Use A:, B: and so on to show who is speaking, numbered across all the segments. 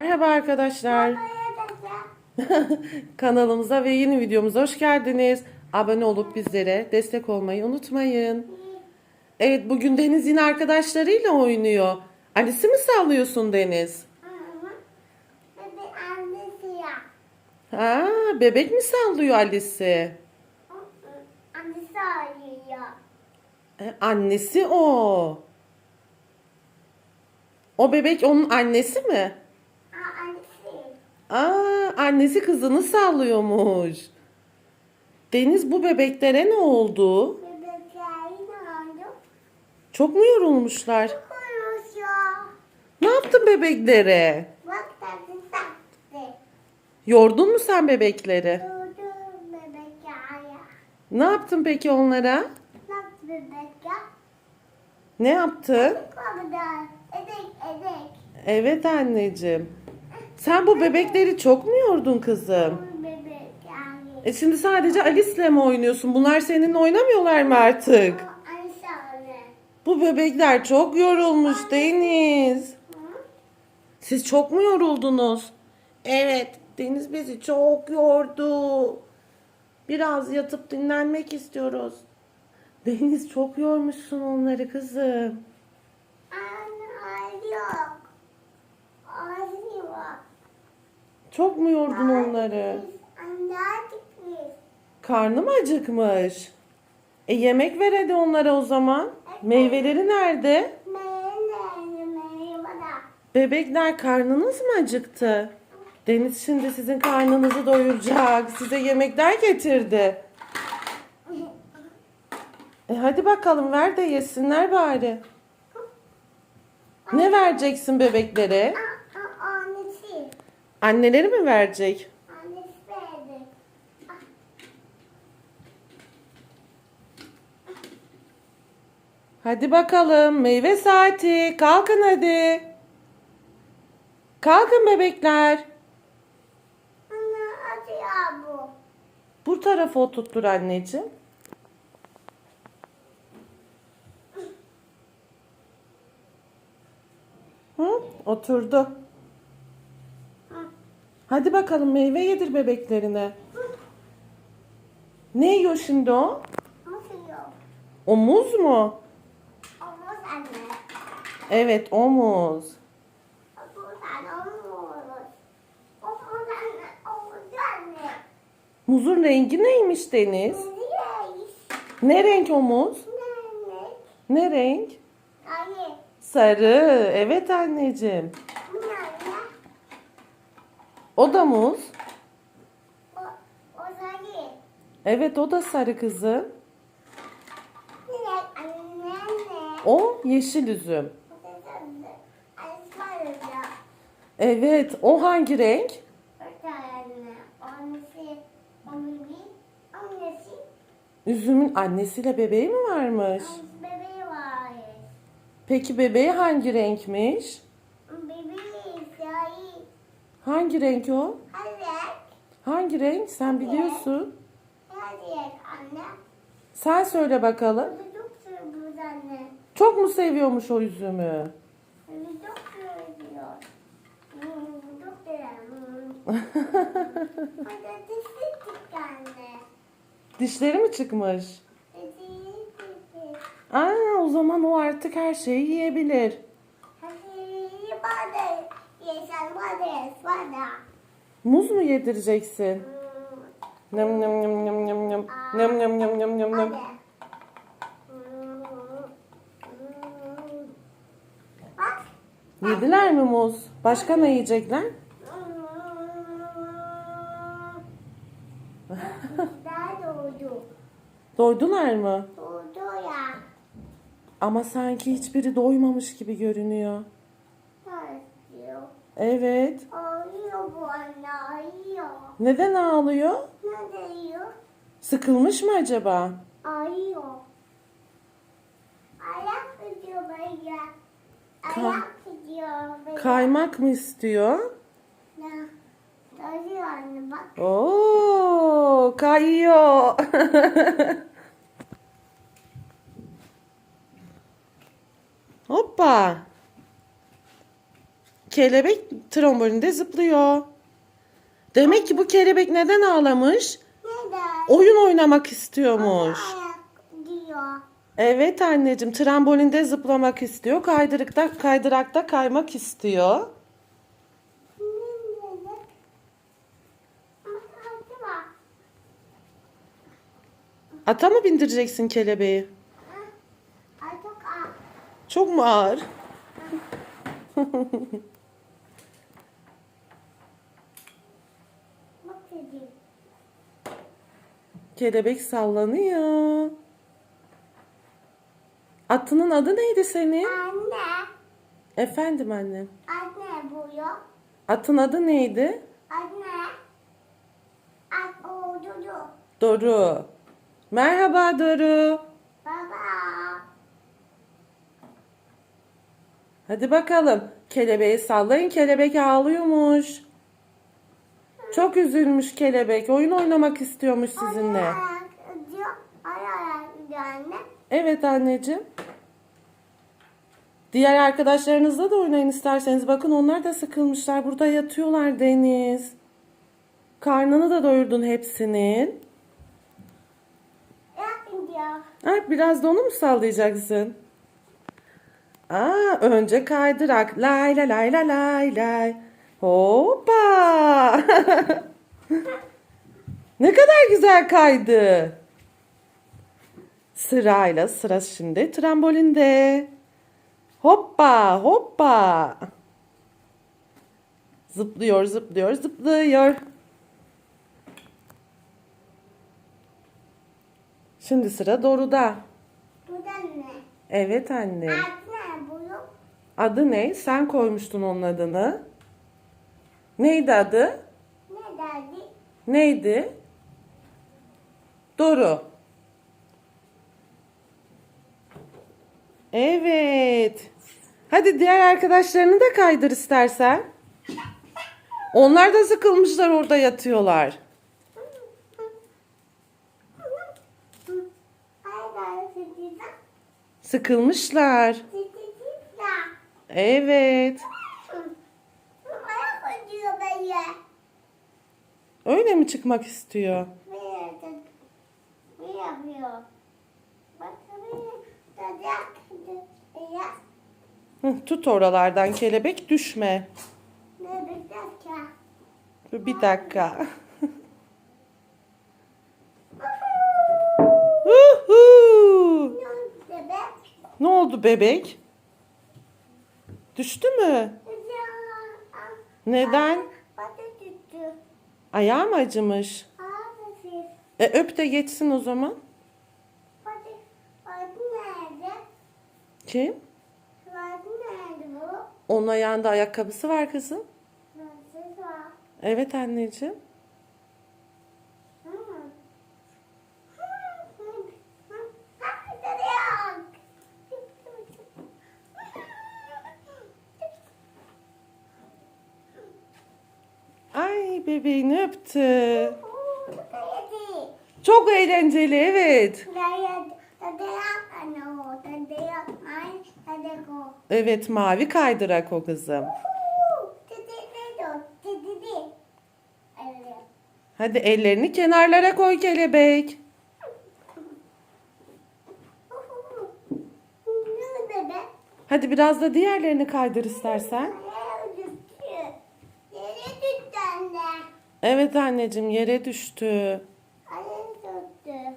A: Merhaba arkadaşlar. Kanalımıza ve yeni videomuza hoş geldiniz. Abone olup bizlere destek olmayı unutmayın. Evet bugün Deniz yine arkadaşlarıyla oynuyor. Alice'i mi sallıyorsun Deniz? Ha, bebek mi sallıyor Alice'i? E, annesi o. O bebek onun annesi mi? Aa, annesi kızını sallıyormuş. Deniz bu bebeklere ne oldu? Çok mu yorulmuşlar? Ne yaptın bebeklere? Yordun mu sen bebekleri? Ne yaptın peki onlara? Ne yaptın? Evet anneciğim. Sen bu bebekleri çok mu yordun kızım? E şimdi sadece Alice'le mi oynuyorsun? Bunlar seninle oynamıyorlar mı artık? Bu bebekler çok yorulmuş Deniz. Siz çok mu yoruldunuz? Evet, Deniz bizi çok yordu. Biraz yatıp dinlenmek istiyoruz. Deniz çok yormuşsun onları kızım. Çok mu yordun onları? Karnı mı acıkmış? E yemek ver hadi onlara o zaman. Meyveleri nerede? Bebekler karnınız mı acıktı? Deniz şimdi sizin karnınızı doyuracak. Size yemekler getirdi. E hadi bakalım ver de yesinler bari. Ne vereceksin bebeklere? Anneleri mi verecek?
B: Annesi verdi.
A: Hadi bakalım meyve saati. Kalkın hadi. Kalkın bebekler.
B: Anne hadi ya bu.
A: Bu tarafa oturttur anneciğim. Hı, oturdu. Hadi bakalım meyve yedir bebeklerine. Ne yiyor şimdi o?
B: Nasıl yok?
A: O muz mu?
B: Omuz anne.
A: Evet o muz.
B: Omuz anne omuz. Omuz anne omuz anne.
A: Muzun rengi neymiş Deniz? Ne renk o muz?
B: Nerede?
A: Ne renk?
B: Hayır.
A: Sarı. Evet anneciğim. O da muz.
B: O, o sarı.
A: Evet o da sarı kızım. O yeşil üzüm. Evet o hangi renk? Üzümün annesiyle bebeği mi varmış?
B: Bebeği var.
A: Peki bebeği hangi renkmiş? Hangi renk o?
B: Hadi.
A: Hangi renk? Sen biliyorsun.
B: Hadi anne.
A: Sen söyle bakalım.
B: Çok seviyoruz anne.
A: Çok mu seviyormuş o üzümü?
B: Çok seviyor. Çok anne.
A: Dişleri mi çıkmış?
B: Dişli çık.
A: Aa, o zaman o artık her şeyi yiyebilir.
B: Hadi bana. Yeşil Bana.
A: Muz mu yedireceksin? Nem nem nem nem nem nem. Nem nem nem nem nem nem.
B: Hadi.
A: Yediler mi muz? Başka ne yiyecekler?
B: Doğdu.
A: Doydular mı?
B: Doğdu ya.
A: Ama sanki hiçbiri doymamış gibi görünüyor. Evet.
B: Ağlıyor bu anne ağlıyor.
A: Neden ağlıyor?
B: Ne diyor?
A: Sıkılmış mı acaba?
B: Ağlıyor. Ayak gidiyor böyle.
A: Ka-
B: Ayak gidiyor böyle.
A: Kaymak mı istiyor?
B: Ne? Ağlıyor anne bak.
A: Oo, kayıyor. Hoppa. Kelebek trambolinde zıplıyor. Demek ki bu kelebek neden ağlamış?
B: Neden?
A: Oyun oynamak istiyormuş.
B: Diyor.
A: Evet anneciğim trambolinde zıplamak istiyor. Kaydırıkta, kaydırakta kaymak istiyor. Ata mı bindireceksin kelebeği? Çok mu ağır? Kelebek sallanıyor. Atının adı neydi senin?
B: Anne,
A: Efendim annem.
B: anne bu yok.
A: Atın adı neydi?
B: Anne, at oldu.
A: Doru. Merhaba Doru.
B: Baba,
A: Hadi bakalım. Kelebeği sallayın. Kelebek ağlıyormuş. Çok üzülmüş kelebek. Oyun oynamak istiyormuş sizinle. Evet anneciğim. Diğer arkadaşlarınızla da oynayın isterseniz. Bakın onlar da sıkılmışlar. Burada yatıyorlar Deniz. Karnını da doyurdun hepsinin. Ha, biraz da onu mu sallayacaksın? Aa, önce kaydırak. Lay lay lay lay lay lay. Hoppa. ne kadar güzel kaydı. Sırayla sıra şimdi trambolinde. Hoppa hoppa. Zıplıyor zıplıyor zıplıyor. Şimdi sıra Doru'da.
B: Bu da ne?
A: Evet anne.
B: Anne bu yok.
A: Adı ne? Sen koymuştun onun adını. Neydi adı?
B: Ne derdi?
A: Neydi? Doru. Evet. Hadi diğer arkadaşlarını da kaydır istersen. Onlar da sıkılmışlar orada yatıyorlar. Sıkılmışlar. Evet.
B: Ayak diyor böyle.
A: Öyle mi çıkmak istiyor?
B: Bir yapıyor. Bak bir. Beyaz.
A: Hı, Tut oralardan kelebek düşme.
B: Ne bir dakika.
A: Bir dakika. Huhu!
B: Ne oldu bebek?
A: Ne oldu bebek? Düştü mü? Neden?
B: Batı tuttu.
A: Ayağı mı acımış? E öp de geçsin o zaman.
B: Batı. Batı nerede?
A: Kim?
B: Batı nerede bu?
A: Onun ayağında ayakkabısı var kızım.
B: Nasıl var?
A: Evet anneciğim.
B: Hı. Hı, hı, hı. Ha, sıcak.
A: Ay bebeğini öptü. Çok eğlenceli evet. Evet mavi kaydırak o kızım. Hadi ellerini kenarlara koy kelebek. Hadi biraz da diğerlerini kaydır istersen.
B: Ayağı düştü. Yere düştü anne.
A: Evet anneciğim yere düştü.
B: Ayağı düştü.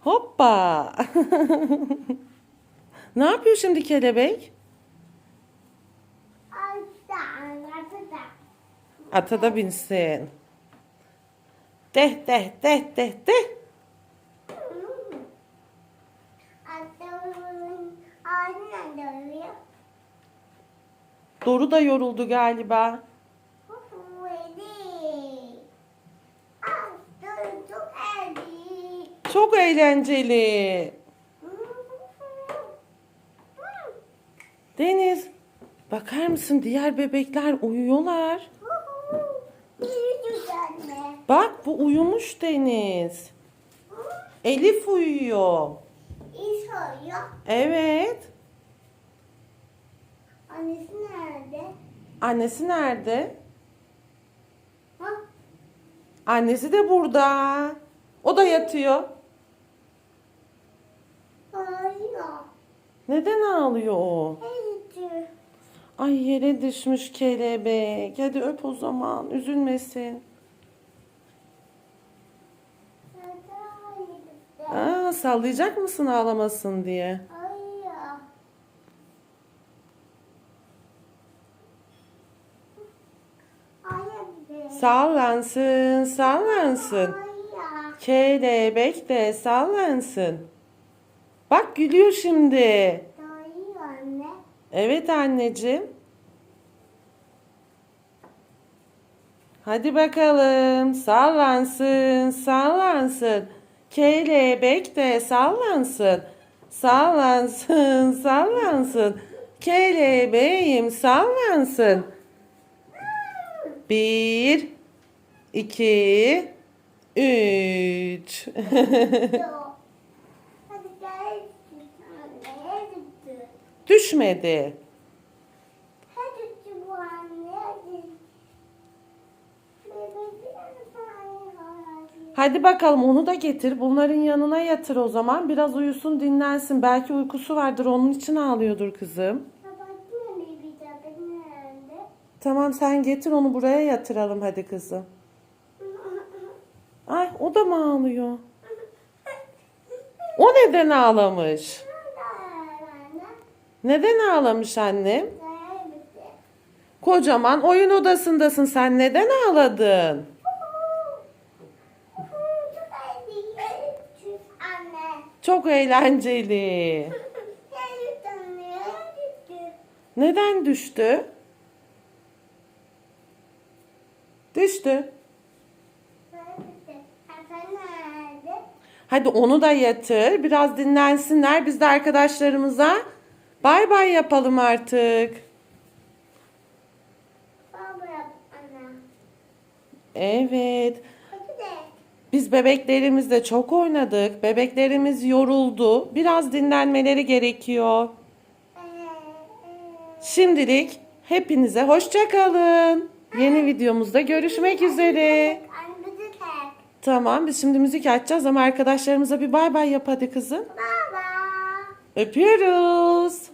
A: Hoppa. ne yapıyor şimdi kelebek?
B: Altta.
A: Ata da binsin. Deh deh deh deh deh. Doru da yoruldu galiba.
B: Çok eli.
A: Çok eğlenceli. Deniz, bakar mısın diğer bebekler uyuyorlar. Bak bu uyumuş Deniz. Elif uyuyor. Evet.
B: Annesi nerede?
A: Annesi nerede?
B: Ha?
A: Annesi de burada. O da yatıyor.
B: Hayır.
A: Neden ağlıyor o? Ay yere düşmüş kelebek. Hadi öp o zaman. Üzülmesin. Aa, sallayacak mısın ağlamasın diye?
B: Hayır. Hayır.
A: Sallansın, sallansın. Kelebek de sallansın. Bak gülüyor şimdi.
B: Anne.
A: Evet anneciğim. Hadi bakalım. Sallansın, sallansın. Kelebek de sallansın. Sallansın, sallansın. Kelebeğim sallansın. Bir, iki, üç.
B: Yok. Hadi gel. Anne. Hadi.
A: Düşmedi.
B: Hadi
A: bakalım onu da getir. Bunların yanına yatır o zaman. Biraz uyusun dinlensin. Belki uykusu vardır onun için ağlıyordur kızım. Tamam sen getir onu buraya yatıralım hadi kızım. Ay o da mı ağlıyor? O neden ağlamış? Neden ağlamış annem? Kocaman oyun odasındasın sen neden ağladın? Çok eğlenceli. Neden düştü? Düştü. Hadi onu da yatır. Biraz dinlensinler. Biz de arkadaşlarımıza bay bay yapalım artık. Evet. Biz bebeklerimizle çok oynadık. Bebeklerimiz yoruldu. Biraz dinlenmeleri gerekiyor. Şimdilik hepinize hoşça kalın. Yeni videomuzda görüşmek üzere. Tamam biz şimdi müzik açacağız ama arkadaşlarımıza bir bay bay yap hadi kızım.
B: Baba.
A: Öpüyoruz.